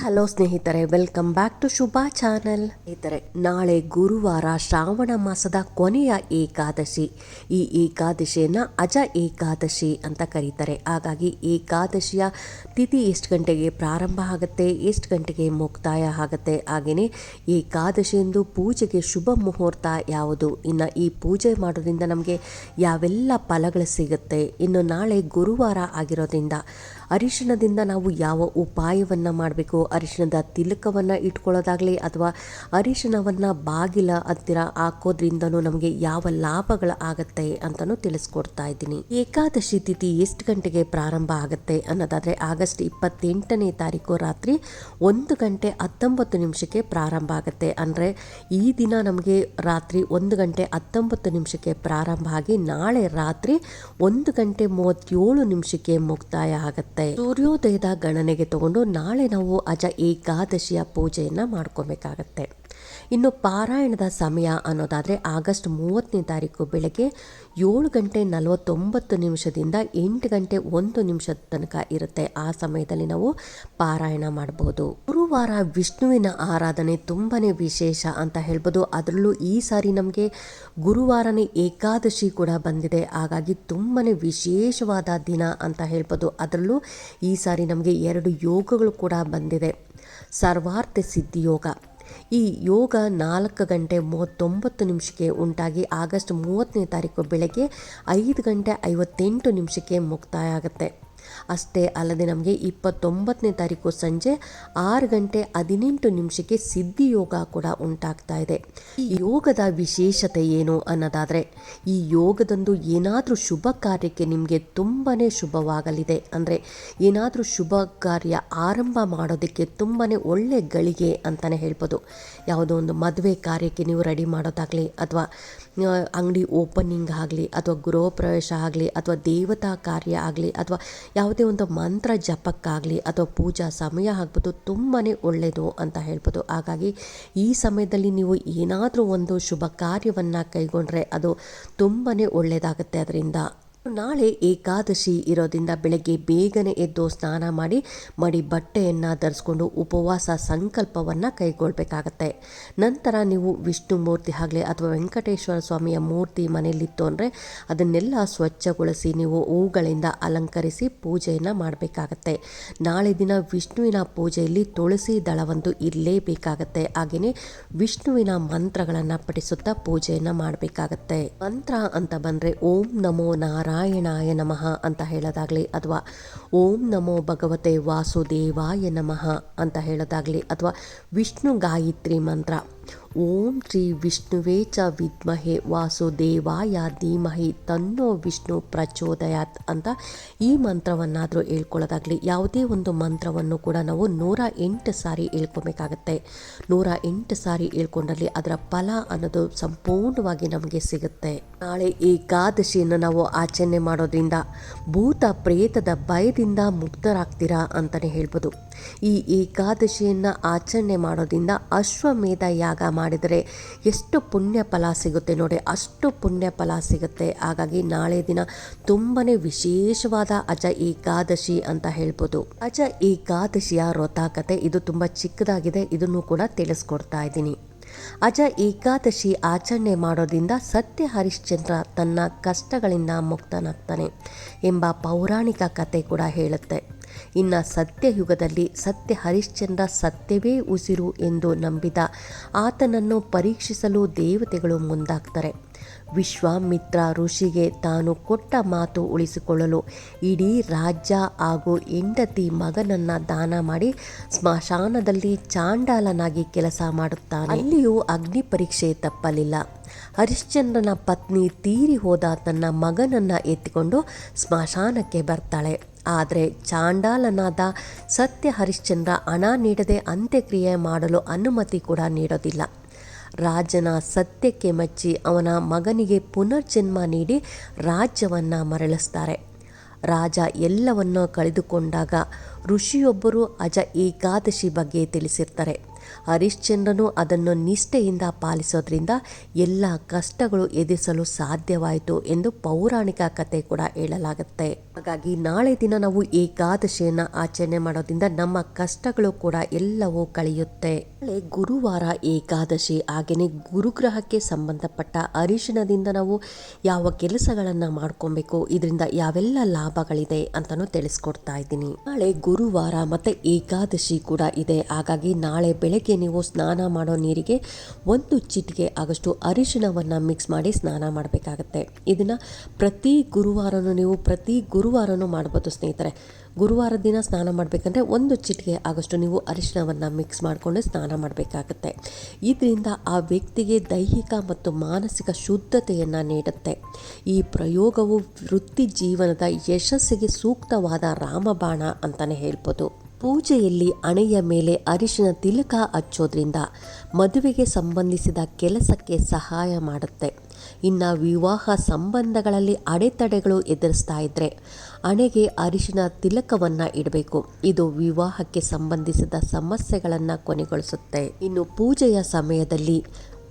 Hello ಸ್ನೇಹಿತರೆ welcome back to Shubha channel ಸ್ನೇಹಿತರೆ, ನಾಳೆ ಗುರುವಾರ ಶ್ರಾವಣ ಮಾಸದ ಕೊನೆಯ ಏಕಾದಶಿ. ಈ ಏಕಾದಶಿಯನ್ನು ಅಜ ಏಕಾದಶಿ ಅಂತ ಕರೀತಾರೆ. ಹಾಗಾಗಿ ಏಕಾದಶಿಯ ತಿಥಿ ಎಷ್ಟು ಗಂಟೆಗೆ ಪ್ರಾರಂಭ ಆಗುತ್ತೆ, ಎಷ್ಟು ಗಂಟೆಗೆ ಮುಕ್ತಾಯ ಆಗುತ್ತೆ ಹಾಗೆಯೇ ಏಕಾದಶಿಯಂದು ಪೂಜೆಗೆ ಶುಭ ಮುಹೂರ್ತ ಯಾವುದು, ಇನ್ನು ಈ ಪೂಜೆ ಮಾಡೋದ್ರಿಂದ ನಮಗೆ ಯಾವೆಲ್ಲ ಫಲಗಳು ಸಿಗುತ್ತೆ, ಇನ್ನು ನಾಳೆ ಗುರುವಾರ ಆಗಿರೋದ್ರಿಂದ ಅರಿಶಿಣದಿಂದ ನಾವು ಯಾವ ಉಪಾಯವನ್ನು ಮಾಡಬೇಕು? ಅರಿಶಿಣದ ತಿಲಕವನ್ನು ಇಟ್ಕೊಳ್ಳೋದಾಗಲಿ ಅಥವಾ ಅರಿಶಿಣವನ್ನು ಬಾಗಿಲ ಹತ್ತಿರ ಹಾಕೋದ್ರಿಂದನೂ ನಮಗೆ ಯಾವ ಲಾಭಗಳು ಆಗುತ್ತೆ ಅಂತಲೂ ತಿಳಿಸ್ಕೊಡ್ತಾ ಇದ್ದೀನಿ. ಏಕಾದಶಿ ತಿಥಿ ಎಷ್ಟು ಗಂಟೆಗೆ ಪ್ರಾರಂಭ ಆಗುತ್ತೆ ಅನ್ನೋದಾದರೆ ಆಗಸ್ಟ್ ಇಪ್ಪತ್ತೆಂಟನೇ ತಾರೀಕು ರಾತ್ರಿ ಒಂದು ಗಂಟೆ ಹತ್ತೊಂಬತ್ತು ನಿಮಿಷಕ್ಕೆ ಪ್ರಾರಂಭ ಆಗುತ್ತೆ. ಅಂದರೆ ಈ ದಿನ ನಮಗೆ ರಾತ್ರಿ ಒಂದು ಗಂಟೆ ಹತ್ತೊಂಬತ್ತು ನಿಮಿಷಕ್ಕೆ ಪ್ರಾರಂಭ ಆಗಿ ನಾಳೆ ರಾತ್ರಿ ಒಂದು ಗಂಟೆ ಮೂವತ್ತೇಳು ನಿಮಿಷಕ್ಕೆ ಮುಕ್ತಾಯ ಆಗುತ್ತೆ. ಸೂರ್ಯೋದಯದ ಗಣನೆಗೆ ತಗೊಂಡು ನಾಳೆ ನಾವು ಅಜ ಏಕಾದಶಿಯ ಪೂಜೆಯನ್ನು ಮಾಡ್ಕೋಬೇಕಾಗತ್ತೆ. ಇನ್ನು ಪಾರಾಯಣದ ಸಮಯ ಅನ್ನೋದಾದರೆ ಆಗಸ್ಟ್ ಮೂವತ್ತನೇ ತಾರೀಕು ಬೆಳಗ್ಗೆ ಏಳು ಗಂಟೆ ನಲವತ್ತೊಂಬತ್ತು ನಿಮಿಷದಿಂದ ಎಂಟು ಗಂಟೆ ಒಂದು ನಿಮಿಷದ ತನಕ ಇರುತ್ತೆ. ಆ ಸಮಯದಲ್ಲಿ ನಾವು ಪಾರಾಯಣ ಮಾಡಬಹುದು ಗುರುವಾರ ವಿಷ್ಣುವಿನ ಆರಾಧನೆ ತುಂಬಾನೇ ವಿಶೇಷ ಅಂತ ಹೇಳ್ಬೋದು. ಅದರಲ್ಲೂ ಈ ಸಾರಿ ನಮಗೆ ಗುರುವಾರನೇ ಏಕಾದಶಿ ಕೂಡ ಬಂದಿದೆ. ಹಾಗಾಗಿ ತುಂಬಾನೇ ವಿಶೇಷವಾದ ದಿನ ಅಂತ ಹೇಳ್ಬೋದು. ಅದರಲ್ಲೂ ಈ ಸಾರಿ ನಮಗೆ ಎರಡು ಯೋಗಗಳು ಕೂಡ ಬಂದಿದೆ. ಸರ್ವಾರ್ಥ ಸಿದ್ಧಿ ಯೋಗ. ಈ ಯೋಗ ನಾಲ್ಕು ಗಂಟೆ ಮೂವತ್ತೊಂಬತ್ತು ನಿಮಿಷಕ್ಕೆ ಉಂಟಾಗಿ ಆಗಸ್ಟ್ ಮೂವತ್ತನೇ ತಾರೀಕು ಬೆಳಗ್ಗೆ ಐದು ಗಂಟೆ ಐವತ್ತೆಂಟು ನಿಮಿಷಕ್ಕೆ ಮುಕ್ತಾಯ ಆಗುತ್ತೆ. ಅಷ್ಟೇ ಅಲ್ಲದೆ ನಮಗೆ ಇಪ್ಪತ್ತೊಂಬತ್ತನೇ ತಾರೀಕು ಸಂಜೆ ಆರು ಗಂಟೆ ಹದಿನೆಂಟು ನಿಮಿಷಕ್ಕೆ ಸಿದ್ಧಿ ಯೋಗ ಕೂಡ ಉಂಟಾಗ್ತಾ ಇದೆ. ಈ ಯೋಗದ ವಿಶೇಷತೆ ಏನು ಅನ್ನೋದಾದರೆ, ಈ ಯೋಗದಂದು ಏನಾದರೂ ಶುಭ ಕಾರ್ಯಕ್ಕೆ ನಿಮಗೆ ತುಂಬಾ ಶುಭವಾಗಲಿದೆ. ಅಂದರೆ ಏನಾದರೂ ಶುಭ ಕಾರ್ಯ ಆರಂಭ ಮಾಡೋದಕ್ಕೆ ತುಂಬಾ ಒಳ್ಳೆ ಗಳಿಗೆ ಅಂತಲೇ ಹೇಳ್ಬೋದು. ಯಾವುದೋ ಒಂದು ಮದುವೆ ಕಾರ್ಯಕ್ಕೆ ನೀವು ರೆಡಿ ಮಾಡೋದಾಗಲಿ, ಅಥವಾ ಅಂಗಡಿ ಓಪನಿಂಗ್ ಆಗಲಿ, ಅಥವಾ ಗೃಹ ಪ್ರವೇಶ ಆಗಲಿ, ಅಥವಾ ದೇವತಾ ಕಾರ್ಯ ಆಗಲಿ, ಅಥವಾ ಯಾವುದೇ ಒಂದು ಮಂತ್ರ ಜಪಕ್ಕಾಗಲಿ ಅಥವಾ ಪೂಜಾ ಸಮಯ ಆಗ್ಬೋದು ತುಂಬಾ ಒಳ್ಳೆಯದು ಅಂತ ಹೇಳ್ಬೋದು. ಹಾಗಾಗಿ ಈ ಸಮಯದಲ್ಲಿ ನೀವು ಏನಾದರೂ ಒಂದು ಶುಭ ಕಾರ್ಯವನ್ನು ಕೈಗೊಂಡ್ರೆ ಅದು ತುಂಬಾ ಒಳ್ಳೆಯದಾಗುತ್ತೆ ಅದರಿಂದ ನಾಳೆ ಏಕಾದಶಿ ಇರೋದ್ರಿಂದ ಬೆಳಗ್ಗೆ ಬೇಗನೆ ಎದ್ದು ಸ್ನಾನ ಮಾಡಿ, ಮಡಿ ಬಟ್ಟೆಯನ್ನು ಧರಿಸ್ಕೊಂಡು ಉಪವಾಸ ಸಂಕಲ್ಪವನ್ನು ಕೈಗೊಳ್ಬೇಕಾಗತ್ತೆ. ನಂತರ ನೀವು ವಿಷ್ಣು ಮೂರ್ತಿ ಆಗಲಿ ಅಥವಾ ವೆಂಕಟೇಶ್ವರ ಸ್ವಾಮಿಯ ಮೂರ್ತಿ ಮನೆಯಲ್ಲಿತ್ತು ಅಂದರೆ ಅದನ್ನೆಲ್ಲ ಸ್ವಚ್ಛಗೊಳಿಸಿ ನೀವು ಹೂಗಳಿಂದ ಅಲಂಕರಿಸಿ ಪೂಜೆಯನ್ನು ಮಾಡಬೇಕಾಗತ್ತೆ. ನಾಳೆ ದಿನ ವಿಷ್ಣುವಿನ ಪೂಜೆಯಲ್ಲಿ ತುಳಸಿ ದಳವೊಂದು ಇರಲೇಬೇಕಾಗತ್ತೆ. ಹಾಗೆಯೇ ವಿಷ್ಣುವಿನ ಮಂತ್ರಗಳನ್ನು ಪಠಿಸುತ್ತಾ ಪೂಜೆಯನ್ನು ಮಾಡಬೇಕಾಗತ್ತೆ. ಮಂತ್ರ ಅಂತ ಬಂದರೆ ಓಂ ನಮೋ ನಾರಾಯಣ ನಾರಾಯಣಾಯ ನಮಃ ಅಂತ ಹೇಳೋದಾಗಲಿ ಅಥವಾ ಓಂ ನಮೋ ಭಗವತೆ ವಾಸುದೇವಾಯ ನಮಃ ಅಂತ ಹೇಳೋದಾಗಲಿ ಅಥವಾ ವಿಷ್ಣು ಗಾಯತ್ರಿ ಮಂತ್ರ ಓಂ ಶ್ರೀ ವಿಷ್ಣುವೇ ಚ ವಿದ್ಮಹೆ ವಾಸುದೇವಾಯ ಧೀಮಹಿ ತನ್ನೋ ವಿಷ್ಣು ಪ್ರಚೋದಯಾತ್ ಅಂತ ಈ ಮಂತ್ರವನ್ನಾದರೂ ಹೇಳ್ಕೊಳ್ಳೋದಾಗಲಿ ಯಾವುದೇ ಒಂದು ಮಂತ್ರವನ್ನು ಕೂಡ ನಾವು ನೂರ ಎಂಟು ಸಾರಿ ಹೇಳ್ಕೊಬೇಕಾಗತ್ತೆ. ನೂರ ಎಂಟು ಸಾರಿ ಹೇಳ್ಕೊಂಡಲ್ಲಿ ಅದರ ಫಲ ಅನ್ನೋದು ಸಂಪೂರ್ಣವಾಗಿ ನಮಗೆ ಸಿಗುತ್ತೆ. ನಾಳೆ ಏಕಾದಶಿಯನ್ನು ನಾವು ಆಚರಣೆ ಮಾಡೋದ್ರಿಂದ ಭೂತ ಪ್ರೇತದ ಭಯದಿಂದ ಮುಕ್ತರಾಗ್ತೀರಾ ಅಂತಲೇ ಹೇಳ್ಬೋದು. ಈ ಏಕಾದಶಿಯನ್ನು ಆಚರಣೆ ಮಾಡೋದ್ರಿಂದ ಅಶ್ವಮೇಧ ಯಾಗ ಮಾಡಿದರೆ ಎಷ್ಟು ಪುಣ್ಯ ಫಲ ಸಿಗುತ್ತೆ ನೋಡಿ, ಅಷ್ಟು ಪುಣ್ಯ ಫಲ ಸಿಗುತ್ತೆ. ಹಾಗಾಗಿ ನಾಳೆ ದಿನ ತುಂಬಾ ವಿಶೇಷವಾದ ಅಜ ಏಕಾದಶಿ ಅಂತ ಹೇಳ್ಬೋದು. ಅಜ ಏಕಾದಶಿಯ ವ್ರತಾಕತೆ ಇದು ತುಂಬ ಚಿಕ್ಕದಾಗಿದೆ, ಇದನ್ನು ಕೂಡ ತಿಳಿಸ್ಕೊಡ್ತಾ ಇದ್ದೀನಿ. ಅಜ ಏಕಾದಶಿ ಆಚರಣೆ ಮಾಡೋದ್ರಿಂದ ಸತ್ಯ ಹರಿಶ್ಚಂದ್ರ ತನ್ನ ಕಷ್ಟಗಳಿಂದ ಮುಕ್ತನಾಗ್ತಾನೆ ಎಂಬ ಪೌರಾಣಿಕ ಕತೆ ಕೂಡ ಹೇಳುತ್ತೆ. ಇನ್ನು ಸತ್ಯಯುಗದಲ್ಲಿ ಸತ್ಯ ಹರಿಶ್ಚಂದ್ರ ಸತ್ಯವೇ ಉಸಿರು ಎಂದು ನಂಬಿದ ಆತನನ್ನು ಪರೀಕ್ಷಿಸಲು ದೇವತೆಗಳು ಮುಂದಾಗ್ತಾರೆ. ವಿಶ್ವಾಮಿತ್ರ ಋಷಿಗೆ ತಾನು ಕೊಟ್ಟ ಮಾತು ಉಳಿಸಿಕೊಳ್ಳಲು ಇಡೀ ರಾಜ್ಯ ಹಾಗೂ ಹೆಂಡತಿ ಮಗನನ್ನ ದಾನ ಮಾಡಿ ಸ್ಮಶಾನದಲ್ಲಿ ಚಾಂಡಾಲನಾಗಿ ಕೆಲಸ ಮಾಡುತ್ತಾನೆ. ಅಲ್ಲಿಯೂ ಅಗ್ನಿ ಪರೀಕ್ಷೆ ತಪ್ಪಲಿಲ್ಲ. ಹರಿಶ್ಚಂದ್ರನ ಪತ್ನಿ ತೀರಿ ಹೋದ ತನ್ನ ಮಗನನ್ನು ಎತ್ತಿಕೊಂಡು ಸ್ಮಶಾನಕ್ಕೆ ಬರ್ತಾಳೆ. ಆದರೆ ಚಾಂಡಾಲನಾದ ಸತ್ಯ ಹರಿಶ್ಚಂದ್ರ ಹಣ ನೀಡದೆ ಅಂತ್ಯಕ್ರಿಯೆ ಮಾಡಲು ಅನುಮತಿ ಕೂಡ ನೀಡೋದಿಲ್ಲ. ರಾಜನ ಸತ್ಯಕ್ಕೆ ಮೆಚ್ಚಿ ಅವನ ಮಗನಿಗೆ ಪುನರ್ಜನ್ಮ ನೀಡಿ ರಾಜ್ಯವನ್ನು ಮರಳಿಸ್ತಾರೆ. ರಾಜ ಎಲ್ಲವನ್ನೂ ಕಳೆದುಕೊಂಡಾಗ ಋಷಿಯೊಬ್ಬರು ಅಜ ಏಕಾದಶಿ ಬಗ್ಗೆ ತಿಳಿಸಿರ್ತಾರೆ. ಹರಿಶ್ಚಂದ್ರನು ಅದನ್ನು ನಿಷ್ಠೆಯಿಂದ ಪಾಲಿಸೋದ್ರಿಂದ ಎಲ್ಲ ಕಷ್ಟಗಳು ಎದುರಿಸಲು ಸಾಧ್ಯವಾಯಿತು ಎಂದು ಪೌರಾಣಿಕ ಕಥೆ ಕೂಡ ಹೇಳಲಾಗುತ್ತೆ. ಹಾಗಾಗಿ ನಾಳೆ ದಿನ ನಾವು ಏಕಾದಶಿಯನ್ನು ಆಚರಣೆ ಮಾಡೋದ್ರಿಂದ ನಮ್ಮ ಕಷ್ಟಗಳು ಕೂಡ ಎಲ್ಲವೂ ಕಳೆಯುತ್ತೆ. ಗುರುವಾರ ಏಕಾದಶಿ ಹಾಗೆಯೇ ಗುರುಗ್ರಹಕ್ಕೆ ಸಂಬಂಧಪಟ್ಟ ಅರಿಶಿನದಿಂದ ನಾವು ಯಾವ ಕೆಲಸಗಳನ್ನು ಮಾಡ್ಕೊಬೇಕು, ಇದರಿಂದ ಯಾವೆಲ್ಲ ಲಾಭಗಳಿದೆ ಅಂತಲೂ ತಿಳಿಸ್ಕೊಡ್ತಾ ಇದ್ದೀನಿ. ನಾಳೆ ಗುರುವಾರ ಮತ್ತೆ ಏಕಾದಶಿ ಕೂಡ ಇದೆ. ಹಾಗಾಗಿ ನಾಳೆ ಬೆಳಗ್ಗೆ ನೀವು ಸ್ನಾನ ಮಾಡೋ ನೀರಿಗೆ ಒಂದು ಚಿಟಿಕೆ ಆಗಷ್ಟು ಅರಿಶಿಣವನ್ನು ಮಿಕ್ಸ್ ಮಾಡಿ ಸ್ನಾನ ಮಾಡಬೇಕಾಗತ್ತೆ. ಇದನ್ನು ಪ್ರತಿ ಗುರುವಾರನೂ ನೀವು ಪ್ರತಿ ಗುರುವಾರನೂ ಮಾಡ್ಬೋದು ಸ್ನೇಹಿತರೆ. ಗುರುವಾರ ದಿನ ಸ್ನಾನ ಮಾಡಬೇಕಂದ್ರೆ ಒಂದು ಚಿಟಿಕೆ ಆಗಷ್ಟು ನೀವು ಅರಿಶಿನವನ್ನು ಮಿಕ್ಸ್ ಮಾಡಿಕೊಂಡು ಸ್ನಾನ ಮಾಡಬೇಕಾಗತ್ತೆ. ಇದರಿಂದ ಆ ವ್ಯಕ್ತಿಗೆ ದೈಹಿಕ ಮತ್ತು ಮಾನಸಿಕ ಶುದ್ಧತೆಯನ್ನು ನೀಡುತ್ತೆ. ಈ ಪ್ರಯೋಗವು ವೃತ್ತಿ ಜೀವನದ ಯಶಸ್ಸಿಗೆ ಸೂಕ್ತವಾದ ರಾಮಬಾಣ ಅಂತಲೇ ಹೇಳ್ಬೋದು. ಪೂಜೆಯಲ್ಲಿ ಅಣೆಯ ಮೇಲೆ ಅರಿಶಿನ ತಿಲಕ ಹಚ್ಚೋದ್ರಿಂದ ಮದುವೆಗೆ ಸಂಬಂಧಿಸಿದ ಕೆಲಸಕ್ಕೆ ಸಹಾಯ ಮಾಡುತ್ತೆ. ಇನ್ನು ವಿವಾಹ ಸಂಬಂಧಗಳಲ್ಲಿ ಅಡೆತಡೆಗಳು ಎದುರಿಸ್ತಾ ಇದ್ದರೆ ಹಣೆಗೆ ಅರಿಶಿನ ತಿಲಕವನ್ನು ಇಡಬೇಕು. ಇದು ವಿವಾಹಕ್ಕೆ ಸಂಬಂಧಿಸಿದ ಸಮಸ್ಯೆಗಳನ್ನು ಕೊನೆಗೊಳಿಸುತ್ತೆ. ಇನ್ನು ಪೂಜೆಯ ಸಮಯದಲ್ಲಿ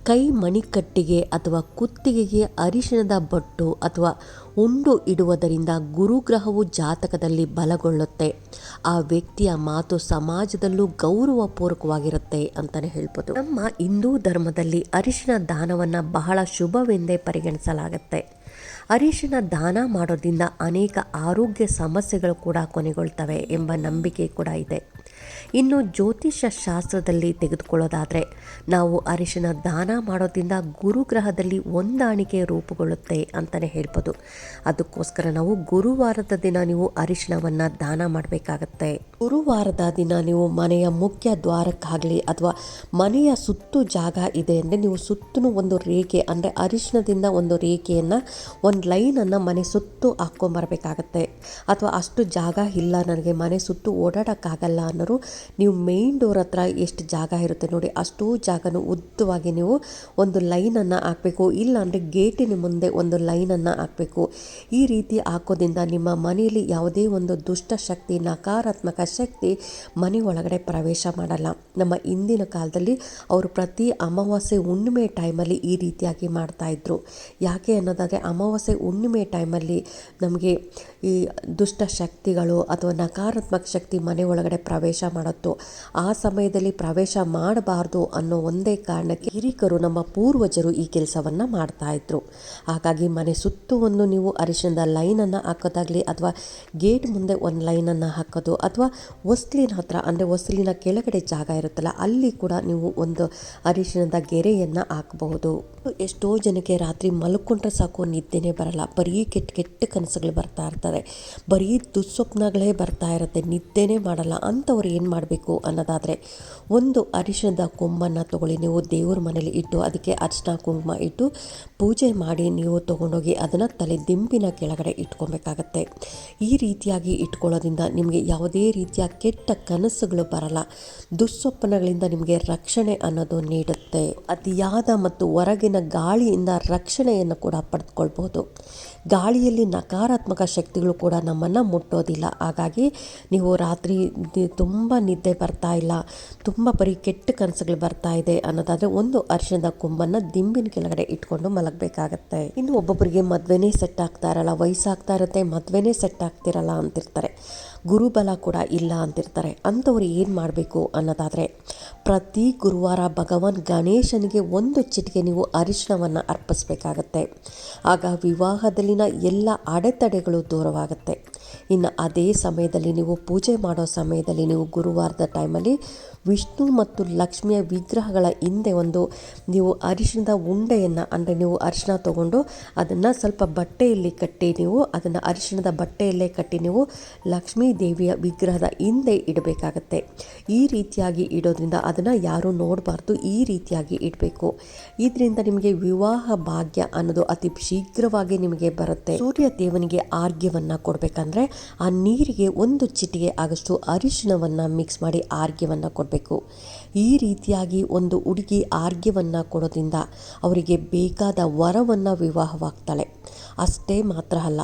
ಕೈ ಮಣಿಕಟ್ಟಿಗೆ ಅಥವಾ ಕುತ್ತಿಗೆಗೆ ಅರಿಶಿಣದ ಬೊಟ್ಟು ಅಥವಾ ಉಂಡು ಇಡುವುದರಿಂದ ಗುರುಗ್ರಹವು ಜಾತಕದಲ್ಲಿ ಬಲಗೊಳ್ಳುತ್ತೆ. ಆ ವ್ಯಕ್ತಿಯ ಮಾತು ಸಮಾಜದಲ್ಲೂ ಗೌರವಪೂರ್ವಕವಾಗಿರುತ್ತೆ ಅಂತಲೇ ಹೇಳ್ಬೋದು. ನಮ್ಮ ಹಿಂದೂ ಧರ್ಮದಲ್ಲಿ ಅರಿಶಿನ ದಾನವನ್ನು ಬಹಳ ಶುಭವೆಂದೇ ಪರಿಗಣಿಸಲಾಗುತ್ತೆ. ಅರಿಶಿನ ದಾನ ಮಾಡೋದ್ರಿಂದ ಅನೇಕ ಆರೋಗ್ಯ ಸಮಸ್ಯೆಗಳು ಕೂಡ ಕೊನೆಗೊಳ್ತವೆ ಎಂಬ ನಂಬಿಕೆ ಕೂಡ ಇದೆ. ಇನ್ನು ಜ್ಯೋತಿಷ್ಯ ಶಾಸ್ತ್ರದಲ್ಲಿ ತೆಗೆದುಕೊಳ್ಳೋದಾದರೆ, ನಾವು ಅರಿಶಿನ ದಾನ ಮಾಡೋದ್ರಿಂದ ಗುರುಗ್ರಹದಲ್ಲಿ ಹೊಂದಾಣಿಕೆ ರೂಪುಗೊಳ್ಳುತ್ತೆ ಅಂತಲೇ ಹೇಳ್ಬೋದು. ಅದಕ್ಕೋಸ್ಕರ ನಾವು ಗುರುವಾರದ ದಿನ ನೀವು ಅರಿಶಿನವನ್ನು ದಾನ ಮಾಡಬೇಕಾಗತ್ತೆ. ಗುರುವಾರದ ದಿನ ನೀವು ಮನೆಯ ಮುಖ್ಯ ದ್ವಾರಕ್ಕಾಗಲಿ ಅಥವಾ ಮನೆಯ ಸುತ್ತು ಜಾಗ ಇದೆ ಅಂದರೆ ನೀವು ಸುತ್ತಲೂ ಒಂದು ರೇಖೆ, ಅಂದರೆ ಅರಿಶಿಣದಿಂದ ಒಂದು ರೇಖೆಯನ್ನು, ಒಂದು ಲೈನನ್ನು ಮನೆ ಸುತ್ತು ಹಾಕ್ಕೊಂಬರ್ಬೇಕಾಗತ್ತೆ. ಅಥವಾ ಅಷ್ಟು ಜಾಗ ಇಲ್ಲ ನನಗೆ, ಮನೆ ಸುತ್ತು ಓಡಾಡೋಕ್ಕಾಗಲ್ಲ ಅನ್ನೋರು ನೀವು ಮೇಯ್ನ್ ಡೋರ್ ಹತ್ರ ಎಷ್ಟು ಜಾಗ ಇರುತ್ತೆ ನೋಡಿ, ಅಷ್ಟು ಜಾಗನೂ ಉದ್ದವಾಗಿ ನೀವು ಒಂದು ಲೈನನ್ನು ಹಾಕಬೇಕು. ಇಲ್ಲ ಅಂದರೆ ಗೇಟಿನ ಮುಂದೆ ಒಂದು ಲೈನನ್ನು ಹಾಕಬೇಕು. ಈ ರೀತಿ ಹಾಕೋದ್ರಿಂದ ನಿಮ್ಮ ಮನೆಯಲ್ಲಿ ಯಾವುದೇ ಒಂದು ದುಷ್ಟ ಶಕ್ತಿ, ನಕಾರಾತ್ಮಕ ಶಕ್ತಿ ಮನೆ ಒಳಗಡೆ ಪ್ರವೇಶ ಮಾಡಲ್ಲ. ನಮ್ಮ ಇಂದಿನ ಕಾಲದಲ್ಲಿ ಅವರು ಪ್ರತಿ ಅಮಾವಾಸ್ಯೆ ಹುಣ್ಣಿಮೆ ಟೈಮಲ್ಲಿ ಈ ರೀತಿಯಾಗಿ ಮಾಡ್ತಾಯಿದ್ರು ಯಾಕೆ ಅನ್ನೋದಾದರೆ ಅಮಾವಾಸ್ಯೆ ಹುಣ್ಣಿಮೆ ಟೈಮಲ್ಲಿ ನಮಗೆ ಈ ದುಷ್ಟ ಶಕ್ತಿಗಳು ಅಥವಾ ನಕಾರಾತ್ಮಕ ಶಕ್ತಿ ಮನೆ ಒಳಗಡೆ ಪ್ರವೇಶ ಮಾಡುತ್ತೋ, ಆ ಸಮಯದಲ್ಲಿ ಪ್ರವೇಶ ಮಾಡಬಾರ್ದು ಅನ್ನೋ ಒಂದೇ ಕಾರಣಕ್ಕೆ ಹಿರಿಕರು ನಮ್ಮ ಪೂರ್ವಜರು ಈ ಕೆಲಸವನ್ನು ಮಾಡ್ತಾ ಇದ್ರು. ಹಾಗಾಗಿ ಮನೆ ಸುತ್ತು ಒಂದು ನೀವು ಅರಿಶಿನದ ಲೈನನ್ನು ಹಾಕೋದಾಗಲಿ ಅಥವಾ ಗೇಟ್ ಮುಂದೆ ಒಂದು ಲೈನನ್ನು ಹಾಕೋದು ಅಥವಾ ಹೊಸ್ಲಿನ ಹತ್ರ, ಅಂದರೆ ವಸ್ಲಿನ ಕೆಳಗಡೆ ಜಾಗ ಇರುತ್ತಲ್ಲ, ಅಲ್ಲಿ ಕೂಡ ನೀವು ಒಂದು ಅರಿಶಿಣದ ಗೆರೆಯನ್ನು ಹಾಕಬಹುದು. ಎಷ್ಟೋ ಜನಕ್ಕೆ ರಾತ್ರಿ ಮಲ್ಕೊಂಡ್ರೆ ಸಾಕು, ನಿದ್ದೆನೇ ಬರಲ್ಲ. ಬರೀ ಕೆಟ್ಟ ಕೆಟ್ಟ ಕನಸುಗಳು ಬರ್ತಾ ಇರ್ತಾರೆ ಬರೀ ದುಸ್ವಪ್ನಗಳೇ ಬರ್ತಾ ಇರುತ್ತೆ, ನಿದ್ದೆನೇ ಮಾಡಲ್ಲ. ಅಂಥವ್ರು ಏನು ಮಾಡಬೇಕು ಅನ್ನೋದಾದರೆ, ಒಂದು ಅರಿಶಿಣದ ಕೊಂಬನ್ನು ತಗೊಳ್ಳಿ. ನೀವು ದೇವ್ರ ಮನೇಲಿ ಇಟ್ಟು, ಅದಕ್ಕೆ ಅರ್ಶಿನ ಕುಂಕುಮ ಇಟ್ಟು ಪೂಜೆ ಮಾಡಿ ನೀವು ತೊಗೊಂಡೋಗಿ ಅದನ್ನು ತಲೆ ದಿಂಬಿನ ಕೆಳಗಡೆ ಇಟ್ಕೊಬೇಕಾಗತ್ತೆ. ಈ ರೀತಿಯಾಗಿ ಇಟ್ಕೊಳ್ಳೋದ್ರಿಂದ ನಿಮಗೆ ಯಾವುದೇ ರೀತಿಯ ಕೆಟ್ಟ ಕನಸುಗಳು ಬರಲ್ಲ. ದುಸ್ವಪ್ನಗಳಿಂದ ನಿಮಗೆ ರಕ್ಷಣೆ ಅನ್ನೋದು ನೀಡುತ್ತೆ. ಅತಿಯಾದ ಮತ್ತು ಹೊರಗಿನ ಗಾಳಿಯಿಂದ ರಕ್ಷಣೆಯನ್ನು ಕೂಡ ಪಡೆದುಕೊಳ್ಬೋದು ಗಾಳಿಯಲ್ಲಿ ನಕಾರಾತ್ಮಕ ಶಕ್ತಿಗಳು ಕೂಡ ನಮ್ಮನ್ನು ಮುಟ್ಟೋದಿಲ್ಲ. ಹಾಗಾಗಿ ನೀವು ರಾತ್ರಿ ತುಂಬ ನಿದ್ದೆ ಬರ್ತಾ ಇಲ್ಲ. ತುಂಬ ಬರೀ ಕೆಟ್ಟ ಕನಸುಗಳು ಬರ್ತಾ ಇದೆ ಅನ್ನೋದಾದರೆ ಒಂದು ಅರಿಶಿಣದ ಕೊಂಬನ್ನು ದಿಂಬಿನ ಕೆಳಗಡೆ ಇಟ್ಕೊಂಡು ಮಲಗಬೇಕಾಗತ್ತೆ. ಇನ್ನು ಒಬ್ಬೊಬ್ಬರಿಗೆ ಮದುವೆನೇ ಸೆಟ್ ಆಗ್ತಾ ಇರಲ್ಲ. ವಯಸ್ಸಾಗ್ತಾ ಇರುತ್ತೆ. ಮದುವೆನೇ ಸೆಟ್ ಆಗ್ತಿರಲ್ಲ ಅಂತಿರ್ತಾರೆ. ಗುರುಬಲ ಕೂಡ ಇಲ್ಲ ಅಂತಿರ್ತಾರೆ. ಅಂಥವ್ರು ಏನು ಮಾಡಬೇಕು ಅನ್ನೋದಾದರೆ, ಪ್ರತಿ ಗುರುವಾರ ಭಗವಾನ್ ಗಣೇಶನಿಗೆ ಒಂದು ಚಿಟಿಕೆ ನೀವು ಅರಿಶಿಣವನ್ನು ಅರ್ಪಿಸಬೇಕಾಗತ್ತೆ. ಆಗ ವಿವಾಹದಲ್ಲಿನ ಎಲ್ಲ ಅಡೆತಡೆಗಳು ದೂರವಾಗುತ್ತೆ. ಇನ್ನು ಅದೇ ಸಮಯದಲ್ಲಿ ನೀವು ಪೂಜೆ ಮಾಡೋ ಸಮಯದಲ್ಲಿ ನೀವು ಗುರುವಾರದ ಟೈಮಲ್ಲಿ ವಿಷ್ಣು ಮತ್ತು ಲಕ್ಷ್ಮಿಯ ವಿಗ್ರಹಗಳ ಹಿಂದೆ ಒಂದು ನೀವು ಅರಿಶಿಣದ ಉಂಡೆಯನ್ನು ಅಂದರೆ ನೀವು ಅರಿಶಿಣ ತೊಗೊಂಡು ಅದನ್ನು ಸ್ವಲ್ಪ ಬಟ್ಟೆಯಲ್ಲಿ ಕಟ್ಟಿ ನೀವು ಅದನ್ನು ಅರಿಶಿಣದ ಬಟ್ಟೆಯಲ್ಲೇ ಕಟ್ಟಿ ನೀವು ಲಕ್ಷ್ಮೀ ದೇವಿಯ ವಿಗ್ರಹದ ಹಿಂದೆ ಇಡಬೇಕಾಗತ್ತೆ. ಈ ರೀತಿಯಾಗಿ ಇಡೋದ್ರಿಂದ ಅದನ್ನು ಯಾರೂ ನೋಡಬಾರ್ದು, ಈ ರೀತಿಯಾಗಿ ಇಡಬೇಕು. ಇದರಿಂದ ನಿಮಗೆ ವಿವಾಹ ಭಾಗ್ಯ ಅನ್ನೋದು ಅತಿ ಶೀಘ್ರವಾಗಿ ನಿಮಗೆ ಬರುತ್ತೆ. ಸೂರ್ಯ ದೇವನಿಗೆ ಆರ್ಗ್ಯವನ್ನು ಕೊಡಬೇಕಂದ್ರೆ ಆ ನೀರಿಗೆ ಒಂದು ಚಿಟಿಗೆ ಆಗಷ್ಟು ಅರಿಶಿನವನ್ನು ಮಿಕ್ಸ್ ಮಾಡಿ ಆರ್ಗ್ಯವನ್ನು ಕೊಡಬೇಕು. ಈ ರೀತಿಯಾಗಿ ಒಂದು ಹುಡುಗಿ ಆರ್ಗ್ಯವನ್ನು ಕೊಡೋದ್ರಿಂದ ಅವರಿಗೆ ಬೇಕಾದ ವರವನ್ನು ವಿವಾಹವಾಗ್ತಾಳೆ. ಅಷ್ಟೇ ಮಾತ್ರ ಅಲ್ಲ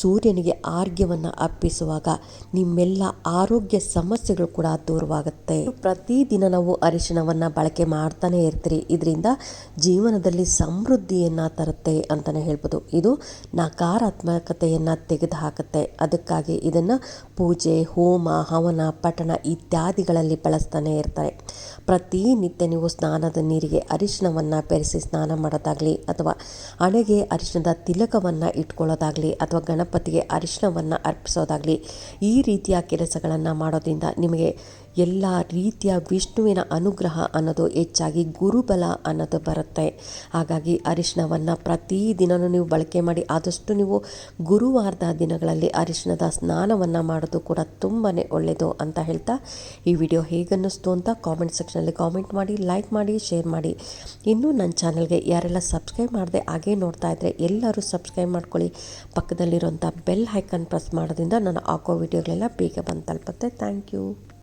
ಸೂರ್ಯನಿಗೆ ಆರೋಗ್ಯವನ್ನು ಅರ್ಪಿಸುವಾಗ ನಿಮ್ಮೆಲ್ಲ ಆರೋಗ್ಯ ಸಮಸ್ಯೆಗಳು ಕೂಡ ದೂರವಾಗುತ್ತೆ. ಪ್ರತಿದಿನ ನಾವು ಅರಿಶಿಣವನ್ನು ಬಳಕೆ ಮಾಡ್ತಾನೆ ಇರ್ತೀರಿ. ಇದರಿಂದ ಜೀವನದಲ್ಲಿ ಸಮೃದ್ಧಿಯನ್ನು ತರುತ್ತೆ ಅಂತಲೇ ಹೇಳ್ಬೋದು. ಇದು ನಕಾರಾತ್ಮಕತೆಯನ್ನು ತೆಗೆದುಹಾಕುತ್ತೆ. ಅದಕ್ಕಾಗಿ ಇದನ್ನು ಪೂಜೆ, ಹೋಮ, ಹವನ, ಪಠಣ ಇತ್ಯಾದಿಗಳಲ್ಲಿ ಬಳಸ್ತಾನೆ ಇರ್ತಾರೆ. ಪ್ರತಿನಿತ್ಯ ನೀವು ಸ್ನಾನದ ನೀರಿಗೆ ಅರಿಶಿಣವನ್ನು ಬೆರೆಸಿ ಸ್ನಾನ ಮಾಡೋದಾಗಲಿ ಅಥವಾ ಹಣೆಗೆ ಅರಿಶಿಣದ ತಿಲಕವನ್ನು ಇಟ್ಕೊಳ್ಳೋದಾಗಲಿ ಅಥವಾ ಗಣಪತಿಗೆ ಅರಿಶಿಣವನ್ನು ಅರ್ಪಿಸೋದಾಗಲಿ ಈ ರೀತಿಯ ಕೆಲಸಗಳನ್ನು ಮಾಡೋದ್ರಿಂದ ನಿಮಗೆ ಎಲ್ಲ ರೀತಿಯ ವಿಷ್ಣುವಿನ ಅನುಗ್ರಹ ಅನ್ನೋದು ಹೆಚ್ಚಾಗಿ ಗುರುಬಲ ಅನ್ನೋದು ಬರುತ್ತೆ. ಹಾಗಾಗಿ ಅರಿಶಿಣವನ್ನು ಪ್ರತಿದಿನವೂ ನೀವು ಬಳಕೆ ಮಾಡಿ, ಆದಷ್ಟು ನೀವು ಗುರುವಾರದ ದಿನಗಳಲ್ಲಿ ಅರಿಶಿಣದ ಸ್ನಾನವನ್ನು ಮಾಡೋದು ಕೂಡ ತುಂಬಾ ಒಳ್ಳೆಯದು ಅಂತ ಹೇಳ್ತಾ ಈ ವಿಡಿಯೋ ಹೇಗನ್ನಿಸ್ತು ಅಂತ ಕಾಮೆಂಟ್ ಸೆಕ್ಷನಲ್ಲಿ ಕಾಮೆಂಟ್ ಮಾಡಿ ಲೈಕ್ ಮಾಡಿ ಶೇರ್ ಮಾಡಿ. ಇನ್ನೂ ನನ್ನ ಚಾನಲ್ಗೆ ಯಾರೆಲ್ಲ ಸಬ್ಸ್ಕ್ರೈಬ್ ಮಾಡದೆ ಹಾಗೆ ನೋಡ್ತಾ ಇದ್ದರೆ ಎಲ್ಲರೂ ಸಬ್ಸ್ಕ್ರೈಬ್ ಮಾಡ್ಕೊಳ್ಳಿ. ಪಕ್ಕದಲ್ಲಿರುವಂಥ ಬೆಲ್ ಹೈಕನ್ ಪ್ರೆಸ್ ಮಾಡೋದ್ರಿಂದ ನಾನು ಹಾಕೋ ವಿಡಿಯೋಗಳೆಲ್ಲ ಬೇಗ ಬಂದು ತಲುಪುತ್ತೆ. Thank you